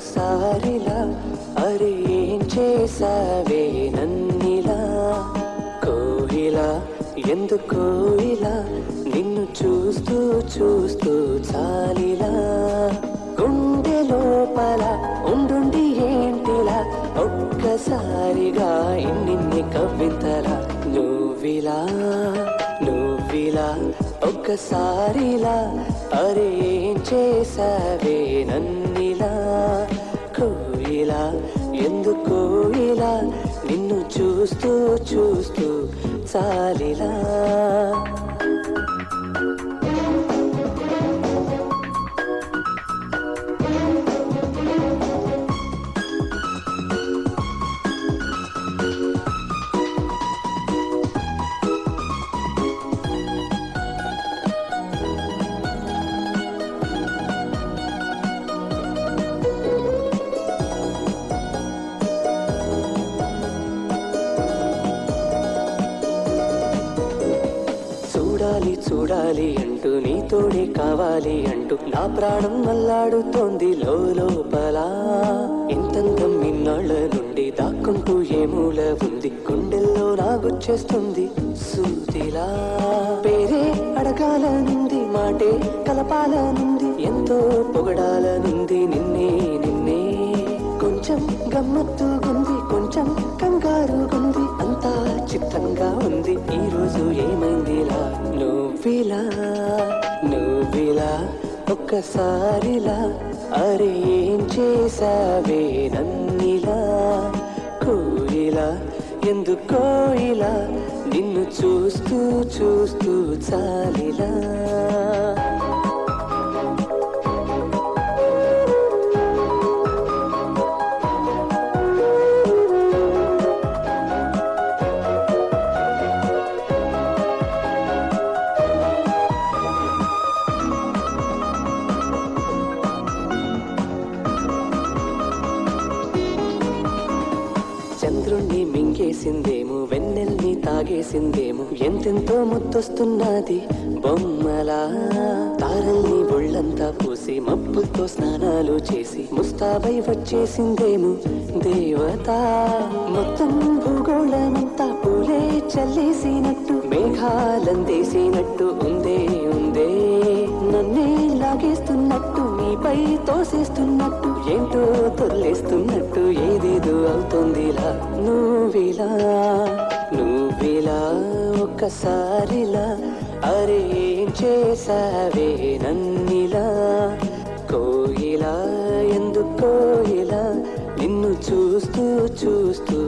ఒక్కసారిలా అరే ఏం చేసావే నన్నిలా? కోయిలా ఎందుకు ఇలా? నిన్ను చూస్తూ చూస్తూ చాలిలా? గుండె లోపల ఉండుండి ఏంటిలా? ఒక్కసారిగా ఇన్నిన్ని కవితలా? నువ్విలా నువ్విలా ఒక్కసారిలా? అరే ఏం చేసావే నన్ను ఎందుకో ఇలా నిన్ను చూస్తూ చూస్తూ చాలిలా. చూడాలి చూడాలి అంటూ నీతోడే కావాలి అంటూ నా ప్రాణం అల్లాడుతోంది లోపల ఇంతంతం ఇన్నాళ్ళ నుండి దాక్కుంటూ ఏ మూల ఉంది? గుండెల్లో నాగుచ్చేస్తుంది సూదిలా. పేరే అడగాలనుంది మాటే కలపాలనుంది ఎంతో పొగడాలనుంది నిన్నే నిన్నే. కొంచెం గమ్మత్తుగుంది కొంచెం కంగారుగుంది అంతా చిత్తంగా ఉంది. ఈ ఒక్కసారిలా అరే ఏం చేసావే నన్నిలా? కోయిలా ఎందుకో ఇలా? నిన్ను చూస్తూ చూస్తూ చాలిలా. చంద్రుణ్ణి వెన్నెల్ని తాగేసిందేమో ఎంతెంతో ముద్దొస్తున్నది బొమ్మలా. తారల్ని ఒళ్ళంతా పూసి మబ్బుతో స్నానాలు చేసి ముస్తాబై వచ్చేసిందేమో దేవత. మొత్తం భూగోళమంతా పూలే చల్లేసినట్టు మేఘాలందేసినట్టు ఉందే ఉందే. నన్నే లాగేస్తున్నట్టు నీపై తోసేస్తున్నట్టు ఏంటో తొల్లేస్తున్నట్టు ఏదేదో అవుతుందిలా. నువ్విలా నువ్విలా ఒక్కసారిలా అరే చేసావే నన్నిలా. కోయిలా ఎందుకు కోయిలా నిన్ను చూస్తూ చూస్తూ